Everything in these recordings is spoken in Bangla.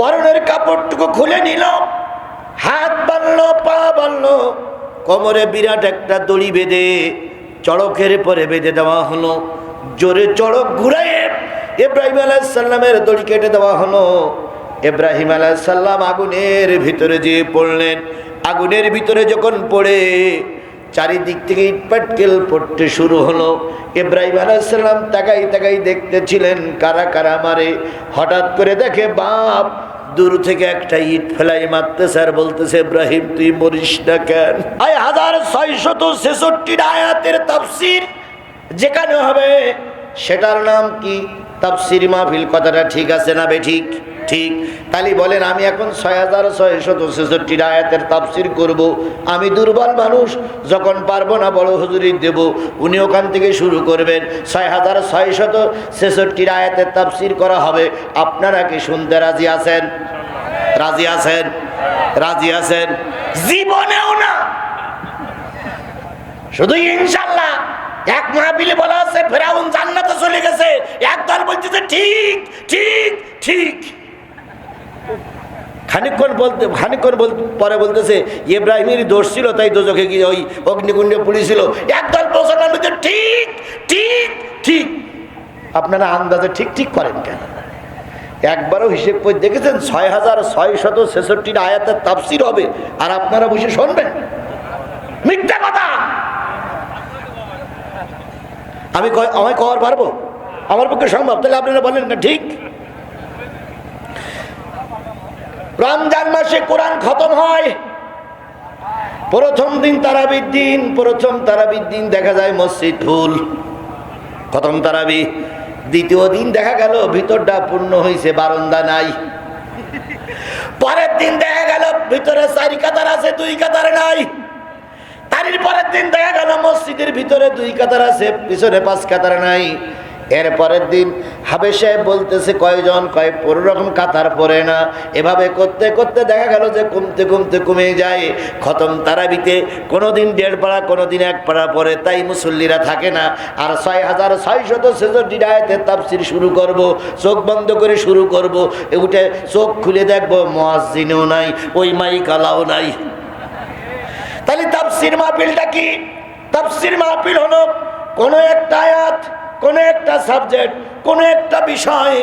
পরনের কাপড়টুকু খুলে নিল, হাত বানলো পা বানলো কোমরে বিরাট একটা দড়ি বেঁধে চড়কের পরে বেঁধে দেওয়া হলো। জোরে চড়ক ঘুরাইয়ে ইব্রাহিম আলাইসাল্লামের দড়ি কেটে দেওয়া হলো। ইব্রাহিম আলাইসাল্লাম আগুনের ভিতরে যেয়ে পড়লেন। আগুনের ভিতরে যখন পড়ে, চারিদিক থেকে ইটপাটকেল পড়তে শুরু হলো। ইব্রাহিম আলাইসাল্লাম তাকাই তাকাই দেখতেছিলেন কারা কারা মারে। হঠাৎ করে দেখে বাপ দূর থেকে একটা ইট ফেলাই মারতেছে আর বলতেছে, ইব্রাহিম, তুই মরিস না কেন? আয় হাজার ছয়শত ছেষট্টি আয়াতের তাফসির যেখানে হবে, সেটার নাম কি? তাফসির মাহফিল কথাটা ঠিক আছে না বে ঠিক? ঠিক, তালি বলেন, আমি এখন ছয় হাজার ছয়শত ছেষট্টি আয়াতের তাফসির করব। আমি দুর্বল মানুষ, যখন পারব না বড় হুজুরি দেব। উনি ওখান থেকে শুরু করবেন, ছয় হাজার ছয়শত ছেষট্টি আয়াতের তাফসির করা হবে। আপনারা কি শুনতে রাজি আছেন? রাজি আছেন? রাজি আছেন? জীবনেও না। শুধু ইনশাল্লাহ এক মাহবিলে বলা আছে, ফেরাউন জান্নাতে চলে গেছে। একদল বলতেছে, ঠিক ঠিক ঠিক। বলতে বল, পরে বলতেছে ইব্রাহিমের দোষ ছিল, তাই দোজকে গিয়ে ওই অগ্নিকুণ্ডে পুড়িয়েছিল। একদল মুসলমান ঠিক ঠিক ঠিক। আপনারা আন্দাজে ঠিক ঠিক করেন কেন? একবারও হিসেব করে দেখেছেন ছয় হাজার ছয় শত ছেষট্টির আয়াতের তাফসির হবে, আর আপনারা বসে শুনবেন। মিথ্যা কথা! আমি আমায় কওয়ার পারব? আমার পক্ষে সম্ভব? তাহলে আপনারা বলেন না, ঠিক? রমজান মাসে কোরআন খতম হয়। প্রথম দিন তারাবির দিন, প্রথম তারাবির দিন দেখা যায় মসজিদ ফুল খতম তারাবি দ্বিতীয় দিন দেখা গেল ভিতরটা পূর্ণ হয়েছে বারন্দা নাই। পরের দিন দেখা গেল ভিতরে চারি কাতার আছে, দুই কাতার নাই। তারির পরের দিন দেখা গেল মসজিদের ভিতরে দুই কাতার আছে, পিছনে পাঁচ কাতার নাই। এর পরের দিন হাবে সাহেব বলতেছে কয়জন, কয় পনেরো রকম কাতার পরে না। এভাবে করতে করতে দেখা গেল যে কমতে কমতে কমে যায়। খতম তারাবিতে কোনো দিন দেড় পাড়া কোনো দিন এক পাড়া পরে, তাই মুসল্লিরা থাকে না। আর ছয় হাজার ছয় শত ছেষট্টি আয়তের তাফসির শুরু করব, চোখ বন্ধ করে শুরু করব। উঠে চোখ খুলে দেখব মহাজিনেও নাই, ওই মাই মাইকালাও নাই। তাহলে তাফসির মাহফিলটা কি? তাফসির মাহফিল হলো কোনো একটা আয়াত কোনো একটা সাবজেক্ট কোনো একটা বিষয়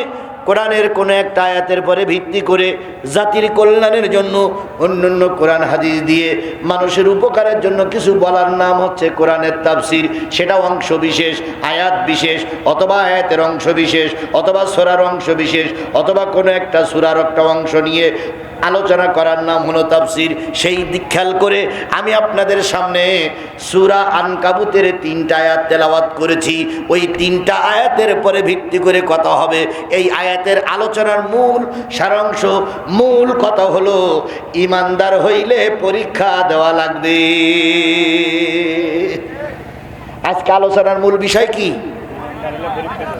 কোরআনের কোনো একটা আয়াতের পরে ভিত্তি করে জাতির কল্যাণের জন্য অন্যান্য কোরআন হাদিস দিয়ে মানুষের উপকারের জন্য কিছু বলার নাম হচ্ছে কোরআনের তাফসির। সেটা অংশ বিশেষ, আয়াত বিশেষ, অথবা আয়াতের অংশ বিশেষ, অথবা সোরার অংশ বিশেষ, অথবা কোনো একটা সুরার একটা অংশ নিয়ে আলোচনা করার নাম হলো তাফসির। সেই দিক খেয়াল করে আমি আপনাদের সামনে সুরা আনকাবুতের তিনটা আয়াত তেলাওয়াত করেছি। ওই তিনটা আয়াতের পরে ভিত্তি করে কথা হবে। এই আয়াতের আলোচনার মূল সারাংশ, মূল কথা হলো, ইমানদার হইলে পরীক্ষা দেওয়া লাগবে। আজকে আলোচনার মূল বিষয় কি?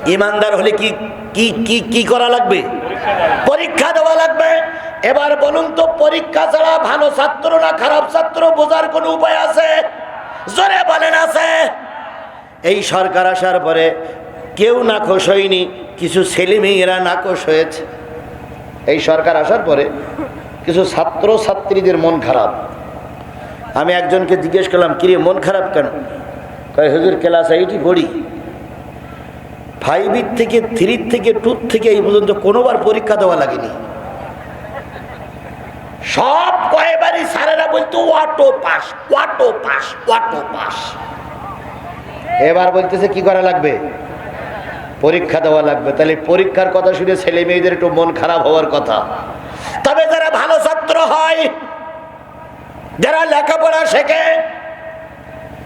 ইমানদার হলে কি কি কি কি করা লাগবে? পরীক্ষা দেওয়া লাগবে। এবার বলুন তো, পরীক্ষা ছাড়া ভালো ছাত্র না খারাপ ছাত্র, বোঝার কোনো উপায় আছে? জোরে বলেন আছে। এই সরকার আসার পরে কেউ নাকশ হয়নি, কিছু ছেলে মেয়েরা নাকশ হয়েছে। এই সরকার আসার পরে কিছু ছাত্র ছাত্রীদের মন খারাপ। আমি একজনকে জিজ্ঞেস করলাম, কিরে, মন খারাপ কেন? কয়, হুজুর, ক্লাস এইটি পড়ি। ফাইভের থেকে থ্রির থেকে টুর থেকে এই পর্যন্ত কোনোবার পরীক্ষা দেওয়া লাগেনি। সব কয়েবারই স্যারেরা বলতো auto pass auto pass auto pass এবার বলতেছে কি করা লাগবে? পরীক্ষা দেওয়া লাগবে। তাহলে পরীক্ষার কথা শুনে ছেলে মেয়েদের একটু মন খারাপ হওয়ার কথা। তবে যারা ভালো ছাত্র হয় যারা লেখাপড়া শেখে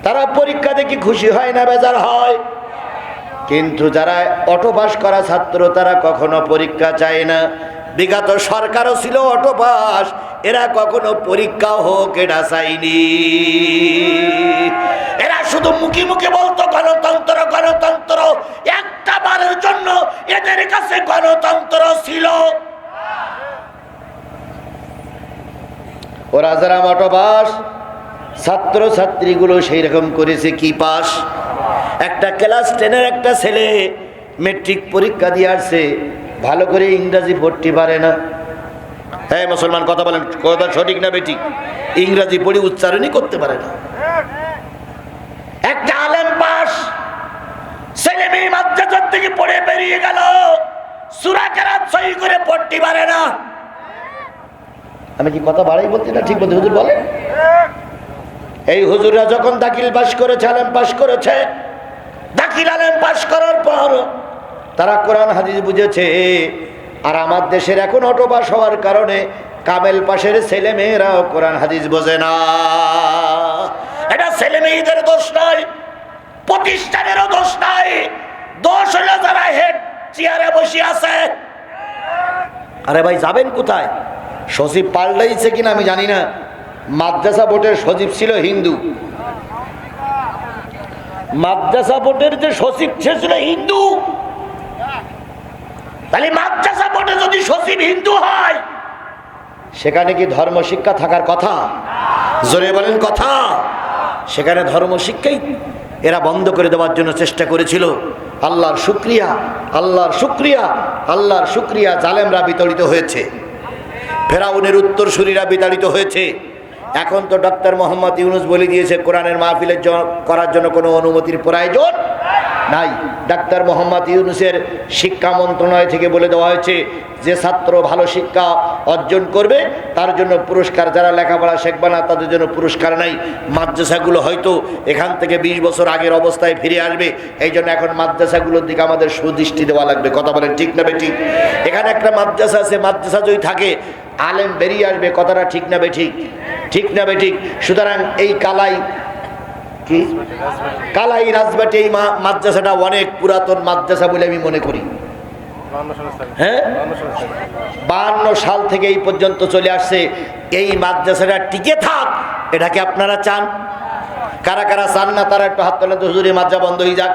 তারা পরীক্ষা দেখি খুশি হয় না বেজার হয়। কিন্তু যারা অটো পাস করা ছাত্র তারা কখনো পরীক্ষা চায় না। বিগত সরকারও ছিল অটো পাস এরা কখনো পরীক্ষা হোক এটা চাইনি। এরা শুধু মুখে মুখে বলতো, গণতন্ত্র গণতন্ত্র। একটা বারের জন্য এদের কাছে গণতন্ত্র ছিল। ওরা যারা অটো পাস ছাত্র ছাত্রীগুলো সেই রকম করেছে কি পাস? একটা ক্লাস টেনের একটা ছেলে মেট্রিক পরীক্ষা দিয়ে আসছে ভালো করে ইংরাজি পড়তে পারে না। হ্যাঁ মুসলমান, কথা বলেন, কথা সঠিক না বেটি ইংরাজি পড়ি উচ্চারণই করতে পারে না। একটা আলেম পাস, ছেলে মেয়ে মাদ্রাসার থেকে পড়ে বেরিয়ে গেল করে পারে না। আমি কি কথা বাড়াই না ঠিক হুজুর বলে এই যখন পাস করেছে, আলেম পাস করেছে, দাখিল আলেম পাস করার পর তারা কোরআন, হাদিস বুঝেছে। আর আমার দেশের এখন অটো পাস হওয়ার কারণে কামেল পাশের ছেলে মেয়েরাও কোরআন, হাদিস বোঝে না। এটা ছেলে মেয়েদের দোষ নয় প্রতিষ্ঠানেরও দোষ নাই। দোষ হলো যারা হেড চেয়ারে বসে আছে। আরে ভাই, যাবেন কোথায়? সচিব পাল্টাইছে কিনা আমি জানি না। মাদ্রাসা বোর্ডের সচিব ছিল হিন্দু। মাদ্রাসা বোর্ডের যে সচিব, সে ছিল হিন্দু। তাহলে মাদ্রাসা বোর্ডে যদি সচিব হিন্দু হয়, সেখানে কি ধর্ম শিক্ষা থাকার কথা? জোরে বলেন কথা। সেখানে ধর্ম শিক্ষাই এরা বন্ধ করে দেওয়ার জন্য চেষ্টা করেছিল। আল্লাহর শুক্রিয়া আল্লাহর শুক্রিয়া আল্লাহর শুক্রিয়া জালেমরা বিতরিত হয়েছে। ফেরাউনের উত্তরসূরিরা বিতাড়িত হয়েছে। এখন তো ডক্টর মোহাম্মদ ইউনুস বলে দিয়েছে, কোরআনের মাহফিলের করার জন্য কোনো অনুমতির প্রয়োজন নাই। ডাক্তার মোহাম্মদ ইউনুসের শিক্ষা মন্ত্রণালয় থেকে বলে দেওয়া হয়েছে, যে ছাত্র ভালো শিক্ষা অর্জন করবে, তার জন্য পুরস্কার যারা লেখাপড়া শিখবে না, তাদের জন্য পুরস্কার নাই। মাদ্রাসাগুলো হয়তো এখান থেকে ২০ বছর আগের অবস্থায় ফিরে আসবে, এই জন্য এখন মাদ্রাসাগুলোর দিকে আমাদের সুদৃষ্টি দেওয়া লাগবে। কথা বলেন ঠিক না বেঠিক? এখানে একটা মাদ্রাসা আছে, মাদ্রাসা যদি থাকে, আলেম বেরিয়ে আসবে, কথাটা ঠিক না বেঠিক? ঠিক না বেঠিক? সুতরাং এই কালাই কি? কালাই রাজবাটি এই মাদ্রাসাটা অনেক পুরাতন মাদ্রাসা বলে আমি মনে করি। হ্যাঁ? বাহান্ন সাল থেকে এই পর্যন্ত চলে আসছে। এই মাদ্রাসাটা টিকে থাক, এটাকে আপনারা চান। কারা কারা চান না, তারা একটু হাত তোলেন তো হুজুরি মাদ্রা বন্ধ হয়ে যাক।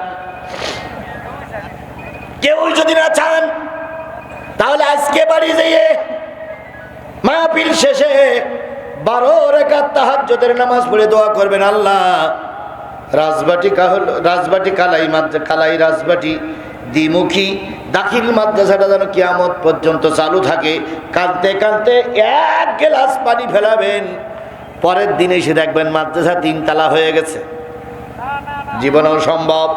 কেউ যদি না চান, তাহলে আজকে বাড়ি যেয়ে মাহফিল শেষে বারো রেখাত তাহাজ্জুদের নামাজ পড়ে দোয়া করবেন আল্লাহ। রাজবাটি কাহল, রাজবাটি কালাই মাদ্রা কালাই রাজবাটি দ্বিমুখী। দাখিল মাদ্রাসাটা যেন কিয়ামত পর্যন্ত চালু থাকে। কাঁদতে কাঁদতে এক গ্লাস পানি ফেলাবেন। পরের দিনে এসে দেখবেন মাদ্রাসা তিনতলা হয়ে গেছে। জীবনেও সম্ভব।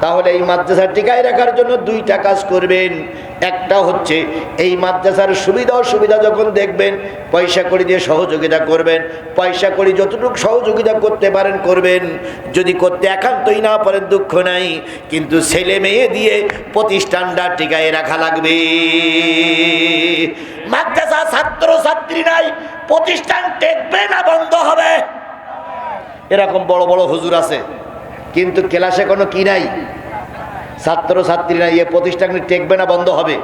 তাহলে এই মাদ্রাসা টিকায় রাখার জন্য দুইটা কাজ করবেন। একটা হচ্ছে এই মাদ্রাসার সুবিধা অসুবিধা যখন দেখবেন, পয়সা করে দিয়ে সহযোগিতা করবেন, পয়সা করে যতটুকু সহযোগিতা করতে পারেন, করবেন। যদি করতে একান্তই না পারেন, দুঃখ নাই। কিন্তু ছেলে মেয়ে দিয়ে প্রতিষ্ঠানটা টিকায় রাখা লাগবে। মাদ্রাসা ছাত্র ছাত্রী নাই, প্রতিষ্ঠান টেকবে না, বন্ধ হবে। এরকম বড় বড় হুজুর আছে, কিন্তু ক্লাসে কোনো কি নাই? ছাত্র ছাত্রীরা ইয়ে প্রতিষ্ঠান টেকবে না, বন্ধ হবে।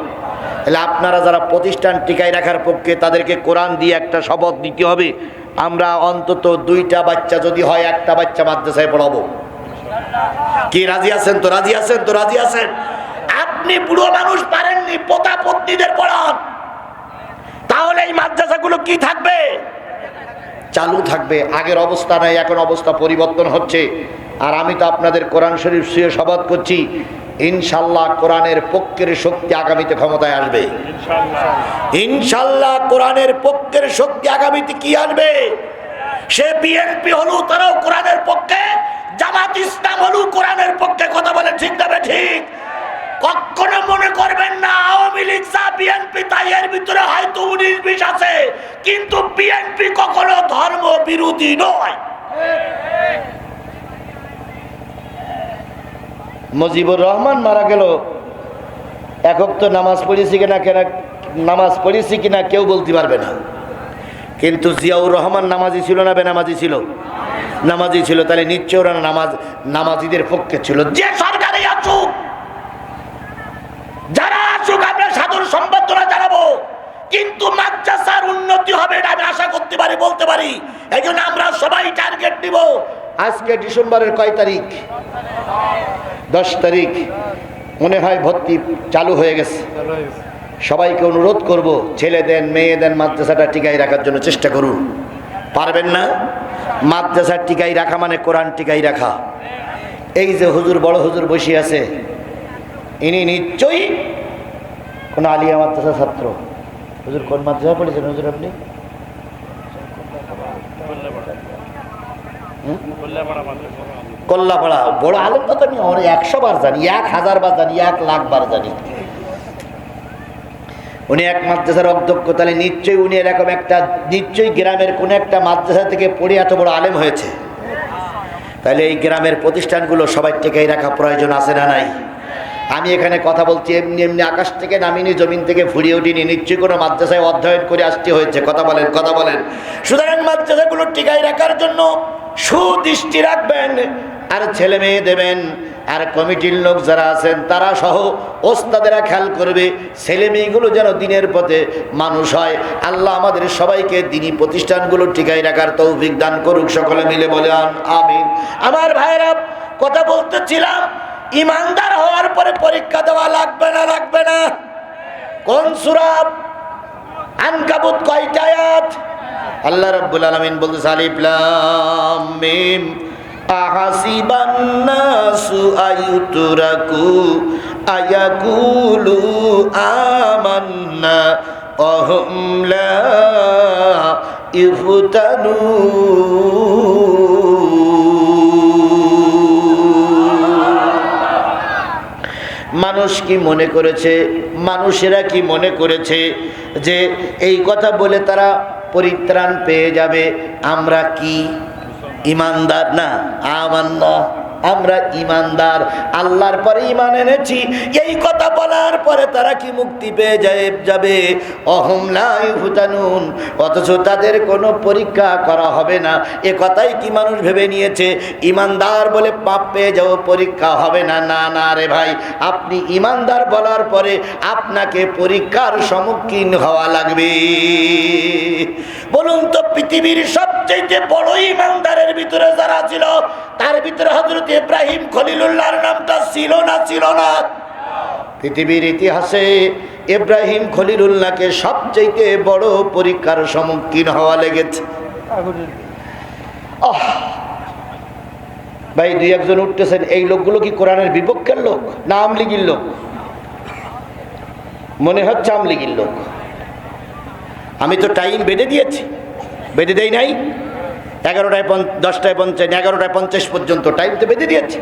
তাহলে আপনারা যারা প্রতিষ্ঠান টিকায় রাখার পক্ষে তাদেরকে কোরআন দিয়ে একটা শপথ নিতে হবে, আমরা অন্তত দুইটা বাচ্চা যদি হয়, একটা বাচ্চা মাদ্রাসায় পড়াবো। কি রাজি আছেন তো? রাজি আছেন তো? রাজি আছেন? আপনি বুড়ো মানুষ পারেননি পোতা পত্নীদের পড়ান। তাহলে এই মাদ্রাসাগুলো কি থাকবে? চালু থাকবে, আগের অবস্থা নাই, এখন অবস্থা পরিবর্তন হচ্ছে। আর আমি তো আপনাদের কোরআন শরীফ শুয়ে শপথ করছি, ইনশাল্লাহ কোরআনের পক্ষের শক্তি আগামীতে ক্ষমতায় আসবে। ইনশাল্লাহ কোরআনের পক্ষের শক্তি আগামীতে কি আসবে? সে বিএনপি হলো, তারাও কোরআনের পক্ষে, জামাত ইসলাম হলো কোরআনের পক্ষে কথা বলে ঠিক যাবে ঠিক? কখনো মনে করবেন না আওয়ামী লীগ যা বিএনপি তাই এর ভিতরে হয়তো উনিশ বিশ আছে। কিন্তু বিএনপি কখনো ধর্ম বিরোধী নয়। মুজিবুর রহমান মারা গেল। একক তো নামাজ পড়েছি কিনা কেনা নামাজ পড়েছি কিনা কেউ বলতে পারবে না। কিন্তু জিয়াউর রহমান নামাজি ছিল না বেনামাজি ছিল? নামাজি ছিল তাহলে নিশ্চয় ওরা নামাজ নামাজিদের পক্ষে ছিল। যে সরকারে আসুক যারা আসুক আমরা সাদর সম্বর্ধনা জানাব কিন্তু মাদ্রাসার উন্নতি হবে এটা আমি আশা করতে পারি, বলতে পারি। এই জন্য আমরা সবাই টার্গেট দিব আজকে ডিসেম্বরের কয় তারিখ? দশ তারিখ। মনে হয় ভর্তি চালু হয়ে গেছে। সবাইকে অনুরোধ করব, ছেলে দেন, মেয়ে দেন, মাদ্রাসাটা টিকাই রাখার জন্য চেষ্টা করুন। পারবেন না? মাদ্রাসার টিকাই রাখা মানে কোরআন টিকাই রাখা। এই যে হুজুর, বড় হুজুর বসে আছে, ইনি নিশ্চয়ই কোনো আলিয়া মাদ্রাসা ছাত্র। হুজুর কোন মাদ্রাসা পড়েছেন হুজুর আপনি? কল্লাপাড়া বড় আলেম তো আমি একশো বার জানি এক হাজার বার জানি এক লাখ বার জানি। উনি এক মাদ্রাসার অধ্যক্ষ তাহলে নিশ্চয়ই উনি এরকম একটা নিশ্চয়ই গ্রামের কোনো একটা মাদ্রাসা থেকে পড়ে এত বড় আলেম হয়েছে। তাহলে এই গ্রামের প্রতিষ্ঠানগুলো সবাই টেকেই রাখা প্রয়োজন আছে না নাই? আমি এখানে কথা বলছি, এমনি এমনি আকাশ থেকে নামিনি, জমিন থেকে ফুরিয়ে উঠিনি, নিশ্চয়ই কোনো মাদ্রাসায় অধ্যয়ন করে আসতে হয়েছে। কথা বলেন কথা বলেন। সুতরাং মাদ্রাসাগুলো টিকাই রাখার জন্য সুদৃষ্টি রাখবেন, আর ছেলে মেয়ে দেবেন, আর কমিটির লোক যারা আছেন, তারা সহ ওস্তাদেরা খেয়াল করবে, ছেলে মেয়েগুলো যেন দিনের পথে মানুষ হয়। আল্লাহ আমাদের সবাইকে দিনী প্রতিষ্ঠানগুলো টিকাই রাখার তৌফিক দান করুক, সকলে মিলে বলে আমিন। আমার ভাইরা কথা বলতেছিলাম ইমানদার হওয়ার পরে পরীক্ষা দেওয়া লাগবে না লাগবে না। কোন সুরাব আনকাবুত কয়টায়াত আল্লাহ রাব্বুল আলামিন বলতে আলিফ লাম মিম। আহাসিবান নাসু আয়ুতরাকু আয়াকুলু আমান্না। মানুষ কি মনে করেছে? মানুষেরা কি মনে করেছে যে এই কথা বলে তারা পরিত্রাণ পেয়ে যাবে? আমরা কি? ইমানদার না? আমান্না আমরা ইমানদার, আল্লাহর পরে ইমান এনেছি। এই কথা বলার পরে তারা কি মুক্তি পেয়ে যায়, যাবে? অহম লাই হুতানুন অথচ তাদের কোনো পরীক্ষা করা হবে না। এ কথাই কি মানুষ ভেবে নিয়েছে? ইমানদার বলে পাপ পেয়ে যাও পরীক্ষা হবে না। না না রে ভাই, আপনি ইমানদার বলার পরে আপনাকে পরীক্ষার সম্মুখীন হওয়া লাগবে। বলুন তো, পৃথিবীর সবচেয়ে বড় ইমানদারের ভিতরে যারা ছিল, তার ভিতরে হজরত ইব্রাহিম খলিলুল্লাহর নামটা ছিল না ছিল না? পৃথিবীর ইতিহাসে ইব্রাহিম খলিলুল্লাহকে সবচেয়ে বড় পরীক্ষার সম্মুখীন হওয়া লেগেছে! ভাই, দুই একজন উঠতেছেন, এই লোকগুলো কি কোরআনের বিপক্ষের লোক না আমলিগির লোক? মনে হচ্ছে আমলিগির লোক। আমি তো টাইম বেঁধে দিয়েছি। বেঁধে দেই নাই? এগারোটায় দশটায় পঞ্চাশ, এগারোটায় পঞ্চাশ পর্যন্ত টাইম তো বেঁধে দিয়েছি।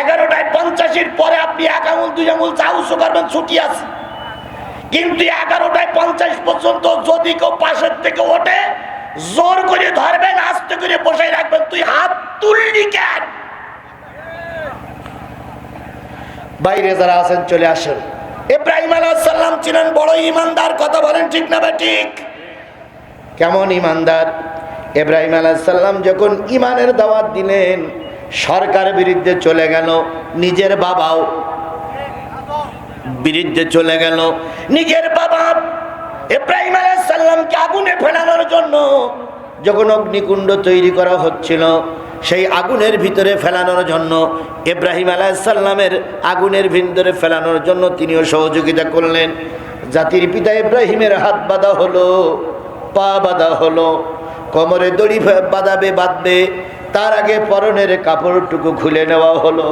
এগারোটায় পঞ্চাশের পরে আপনি এক আঙুল, দুই আঙুল চাউসও করবেন, ছুটি আছে। কিন্তু এগারোটায় পঞ্চাশ পর্যন্ত যদি কেউ পাশের থেকে ওঠে, জোর করে ধরবেন, আস্তে করে বসে রাখবেন, তুই হাত তুললি কেন? বাইরে যারা আছেন, চলে আসেন। ইব্রাহিম আলাহাল্লাম ছিলেন বড় ইমানদার, কথা বলেন ঠিক না বা ঠিক? কেমন ইমানদার? ইব্রাহিম আলাহাল্লাম যখন ইমানের দাওয়াত দিলেন, সরকার বিরুদ্ধে চলে গেল, নিজের বাবাও বিরুদ্ধে চলে গেল। নিজের বাবা ইব্রাহিম আলাইসাল্লামকে আগুনে ফেলানোর জন্য যখন অগ্নিকুণ্ড তৈরি করা হচ্ছিল, সেই আগুনের ভিতরে ফেলানোর জন্য, ইব্রাহিম আলাইসাল্লামের আগুনের ভিতরে ফেলানোর জন্য তিনিও সহযোগিতা করলেন। জাতির পিতা ইব্রাহিমের হাত বাঁধা হলো, পা বাঁধা হলো কোমরে দড়ি বাঁধাবে, বাঁধবে। তার আগে পরনের কাপড়টুকু খুলে নেওয়া হলো।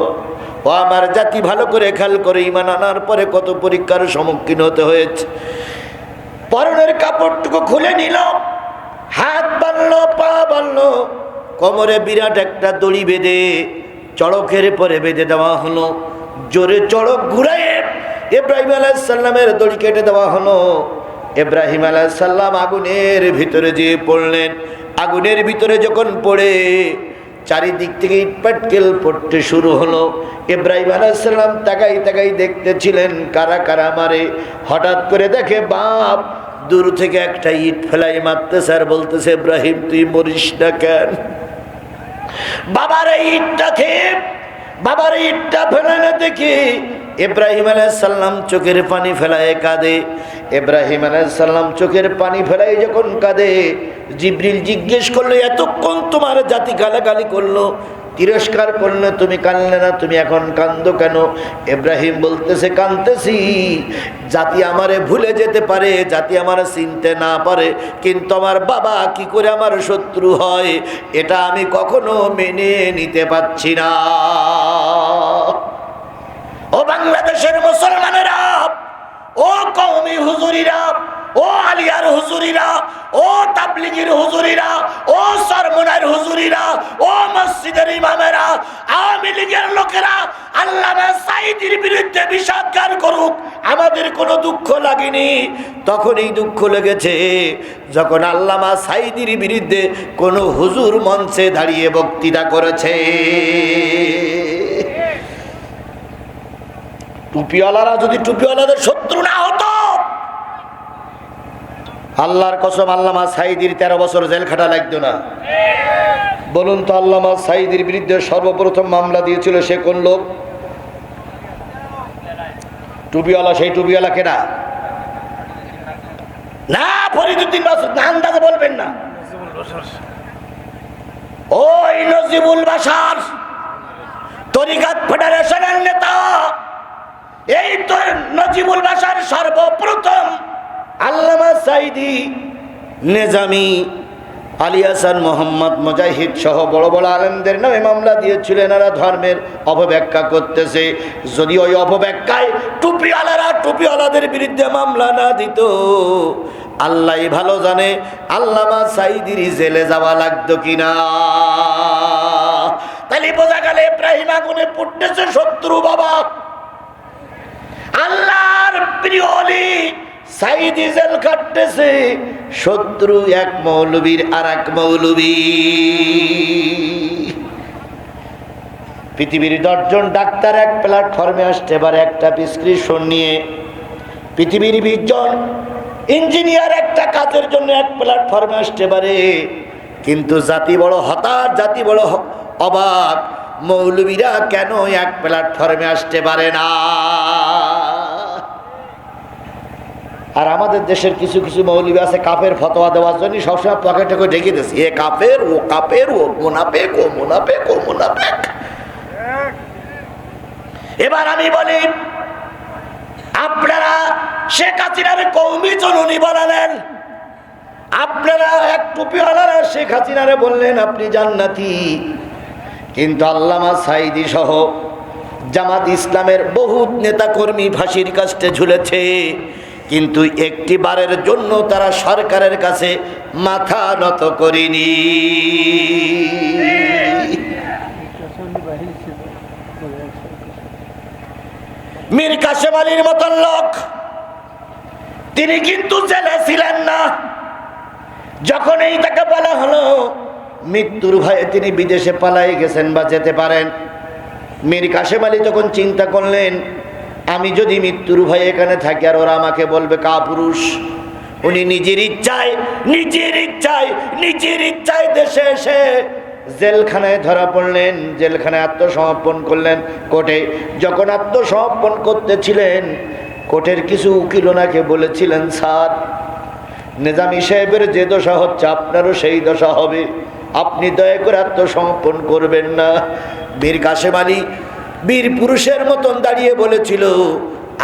ও আমার জাতি ভালো করে খেয়াল করে ইমান আনার পরে কত পরীক্ষার সম্মুখীন হতে হয়েছে। পরনের কাপড়টুকু খুলে নিল হাত বানলো পা বানলো কোমরে বিরাট একটা দড়ি বেঁধে চড়কের পরে বেঁধে দেওয়া হলো। জোরে চড়ক ঘুরাইয়ে ইব্রাহিম আলাইসাল্লামের দড়ি কেটে দেওয়া হলো। ইব্রাহিম আলাইসাল্লাম আগুনের ভিতরে যেয়ে পড়লেন। আগুনের ভিতরে যখন পড়ে, চারিদিক থেকে ইটপাটকেল পড়তে শুরু হলো। ইব্রাহিম আলাইসাল্লাম তাকাই তাকাই দেখতেছিলেন, কারা কারা মারে। হঠাৎ করে দেখে, বাপ, দূর থেকে একটা ইট ফেলাই মারতেছে আর বলতেছে, ইব্রাহিম, তুই মরিস না কেন? বাবার ইটটা খেয়ে, বাবার ইটটা ফেলে না দেখি ইব্রাহিম আলাইসাল্লাম চোখের পানি ফেলায় কাঁদে। ইব্রাহিম আলাইসাল্লাম চোখের পানি ফেলায় যখন কাঁদে, জিব্রিল জিজ্ঞেস করল, এতক্ষণ তোমার জাতি গালাগালি করল? তিরস্কার করলে, তুমি কানলে না, তুমি এখন কান্দো কেন? ইব্রাহিম বলতেছে কানতেছি জাতি আমারে ভুলে যেতে পারে, জাতি আমারে চিনতে না পারে, কিন্তু আমার বাবা কি করে আমার শত্রু হয়, এটা আমি কখনো মেনে নিতে পারছি না। ও বাংলাদেশের মুসলমানেরা, ও কৌমি হুজুরিরা, ও আলিয়ার হুজুরিরা, ও তাবলিগের হুজুরিরা, ও সরমুনার হুজুরিরা, ও মসজিদের ইমামেরা, আওয়ামী লীগের লোকেরা, আল্লামা সাইদির বিরুদ্ধে বিষাদগার করুক, আমাদের কোনো দুঃখ লাগেনি। তখন এই দুঃখ লেগেছে যখন আল্লামা সাইদির বিরুদ্ধে কোনো হুজুর মঞ্চে দাঁড়িয়ে বক্তৃতা করেছে। টুপিওয়ালারা যদি টুপিওয়ালাদের শত্রু না হতো, আল্লাহর কসম আল্লামা সাইদির তেরো বছর জেল খাটা লাগতো না। বলুন তো আল্লামা সাইদির বিরুদ্ধে সর্বপ্রথম মামলা দিয়েছিল সে কোন লোক? টুপিওয়ালা, সেই টুপিওয়ালা কেনা না, ফরিদুদ্দিন মাসুদ, না, আন্দাজে বলবেন না। ওই নজিবুল বাসার তরিকাত ফেডারেশনের নেতা। এই তো নজিবুল বাসার সর্বপ্রথম আল্লামা সাইদি নেজামি আলী হাসান মোহাম্মদ মুজাহিদ সহ বড় বড় আলেমদের নামে মামলা দিয়েছিলেন এরা ধর্মের অপব্যাখ্যা করতেছে। যদি ওই অপব্যাখ্যায় টুপিওয়ালারা টুপিওয়ালাদের বিরুদ্ধে মামলা না দিত, আল্লাহ ভালো জানে আল্লামা সাইদির জেলে যাওয়া লাগতো কিনা। তাহলে বোঝা গেলে ইব্রাহিম আগুনে পুটতেছে শত্রু বাবা। আল্লাহর প্রিয় অলি সাইদি জেল কাটতেছে, শত্রু এক মৌলবীর আর এক মৌলবী। পৃথিবীর দশজন ডাক্তার এক প্ল্যাটফর্মে আসতে পারে একটা প্রেসক্রিপশন নিয়ে। পৃথিবীর বিশজন ইঞ্জিনিয়ার একটা কাজের জন্য এক প্ল্যাটফর্মে আসতে পারে কিন্তু জাতি বড় হতাশ, জাতি বড় অবাক, মৌলবীরা কেন এক প্ল্যাটফর্মে আসতে পারে না? আর আমাদের দেশের কিছু কিছু মৌলবী আছে কাপের ফতোয়া দেওয়ার জন্য সবসময় পকেটে করে ঢেকে দিচ্ছে এ কাপের, ও কাপের, ও মোনাপেক ও মোনাপেক ও মোনাপেক এবার আমি বলি, আপনারা শেখ হাসিনার কৌমি জননী বানালেন। আপনারা এক টুপিওয়ালারা শেখ হাসিনারে বললেন, আপনি জান্নাতি। কিন্তু আল্লামা সাইদি সহ জামাত ইসলামের বহুত নেতাকর্মী ফাঁসির কাছে ঝুলেছে। কিন্তু একটি বারের জন্য তারা সরকারের কাছে মাথা নত করেনি। মীর কাশেম আলীর মতন লোক, তিনি কিন্তু জেলে ছিলেন না। যখন এই তাকে বলা হলো, মৃত্যুর ভয়ে তিনি বিদেশে পালাই গেছেন বা যেতে পারেন। মীর কাশেম আলী তখন চিন্তা করলেন আমি যদি মৃত্যুর ভয়ে এখানে থাকি আর ওরা আমাকে বলবে কা পুরুষ উনি নিজের ইচ্ছায় নিজের ইচ্ছায় নিজের ইচ্ছায় দেশে এসে জেলখানায় ধরা পড়লেন, জেলখানায় আত্মসমর্পণ করলেন কোর্টে। যখন আত্মসমর্পণ করতেছিলেন, কোর্টের কিছু উকিল ওনাকে বলেছিলেন, স্যার, নিজামি সাহেবের যে দশা হচ্ছে আপনারও সেই দশা হবে। আপনি দয়া করে আত্মসমর্পণ করবেন না। বীর কাশেম আলী বীর পুরুষের মতন দাঁড়িয়ে বলেছিল,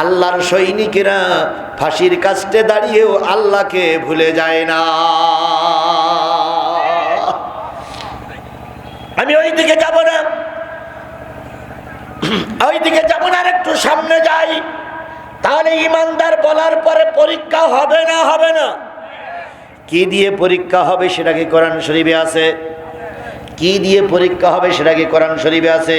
আল্লাহর সৈনিকেরা ফাঁসির কাছতে দাঁড়িয়েও আল্লাহকে ভুলে যায় না। আমি ওই দিকে যাব না। ওই দিকে যাব না আর একটু সামনে যাই। তাহলে ইমানদার বলার পরে পরীক্ষা হবে না হবে না। কি দিয়ে পরীক্ষা হবে সেটা কি কোরআন শরীফে আছে? কি দিয়ে পরীক্ষা হবে সেটা কি কোরআন শরীফে আছে?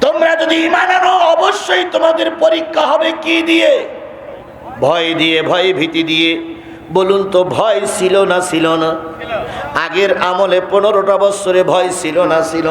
তোমরা যদি ইমান আনো, অবশ্যই তোমাদের পরীক্ষা হবে কি দিয়ে? ভয় দিয়ে, ভয় ভীতি দিয়ে। বলুন তো, ভয় ছিল না ছিল না? আগের আমলে পনেরোটা বছরে ভয় ছিল না, ছিল